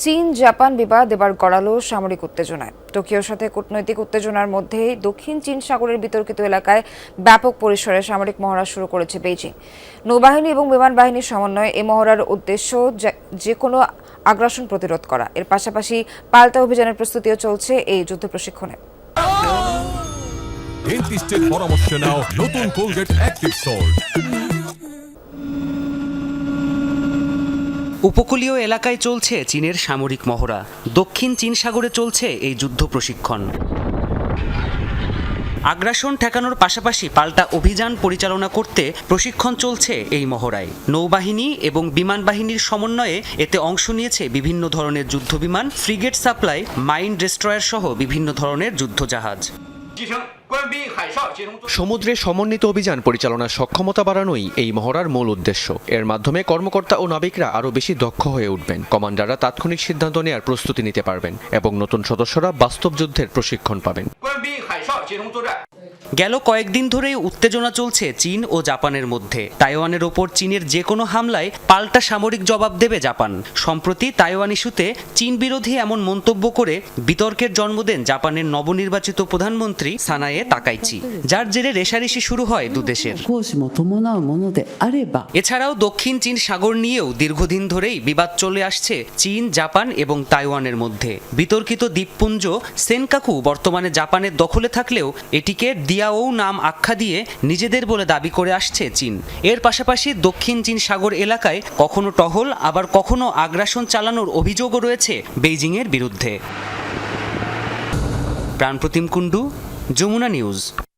চীন জাপান বিবাদ এবার গড়ালো সামরিক উত্তেজনায়। টোকিওর সাথে কূটনৈতিক উত্তেজনার মধ্যেই দক্ষিণ চীন সাগরের বিতর্কিত এলাকায় ব্যাপক পরিসরে সামরিক মহড়া শুরু করেছে বেইজিং। নৌবাহিনী এবং বিমান বাহিনীর সমন্বয়ে এ মহড়ার উদ্দেশ্য যে- কোনো আগ্রাসন প্রতিরোধ করা। এর পাশাপাশি পাল্টা অভিযানের প্রস্তুতিও চলছে এই যুদ্ধ প্রশিক্ষণে। ডেন্টিস্টের পরামর্শ নাও নতুন কোলগেট অ্যাক্টিভ সল্ট উপকূলীয় এলাকায় চলছে চীনের সামরিক মহড়া। দক্ষিণ চীন সাগরে চলছে এই যুদ্ধ প্রশিক্ষণ। আগ্রাসন ঠেকানোর পাশাপাশি পাল্টা অভিযান পরিচালনা করতে প্রশিক্ষণ চলছে এই মহড়ায়। নৌবাহিনী এবং বিমান বাহিনীর সমন্বয়ে এতে অংশ নিয়েছে বিভিন্ন ধরনের যুদ্ধবিমান, ফ্রিগেট সাপ্লাই, মাইন ডেস্ট্রয়ার সহ বিভিন্ন ধরনের যুদ্ধজাহাজ। সমুদ্রে সমন্বিত অভিযান পরিচালনার সক্ষমতা বাড়ানোই এই মহড়ার মূল উদ্দেশ্য। এর মাধ্যমে কর্মকর্তা ও নাবিকরা আরও বেশি দক্ষ হয়ে উঠবেন। কমান্ডাররা তাৎক্ষণিক সিদ্ধান্ত নেওয়ার প্রস্তুতি নিতে পারবেন এবং নতুন সদস্যরা বাস্তব যুদ্ধের প্রশিক্ষণ পাবেন। গেল কয়েকদিন ধরেই উত্তেজনা চলছে চীন ও জাপানের মধ্যে। তাইওয়ানের ওপর চীনের যে কোনো হামলায় পাল্টা সামরিক জবাব দেবে জাপান। সম্প্রতি তাইওয়ান ইস্যুতে চীন বিরোধী এমন মন্তব্য করে বিতর্কের জন্ম দেন জাপানের নবনির্বাচিত প্রধানমন্ত্রী সানায়ে তাকাইচি, যার জেরে রেশারেশি শুরু হয় দুদেশের এছাড়াও দক্ষিণ চীন সাগর নিয়েও দীর্ঘদিন ধরেই বিবাদ চলে আসছে চীন, জাপান এবং তাইওয়ানের মধ্যে। বিতর্কিত দ্বীপপুঞ্জ, সেনকাকু বর্তমানে জাপানের দখলে থাকলেও এটিকে দিয়াও নাম আখ্যা দিয়ে নিজেদের বলে দাবি করে আসছে চীন। এর পাশাপাশি দক্ষিণ চীন সাগর এলাকায় কখনো টহল, আবার কখনো আগ্রাসন চালানোর অভিযোগও রয়েছে বেইজিংয়ের বিরুদ্ধে। প্রাণপ্রতিম কুণ্ডু, যমুনা নিউজ।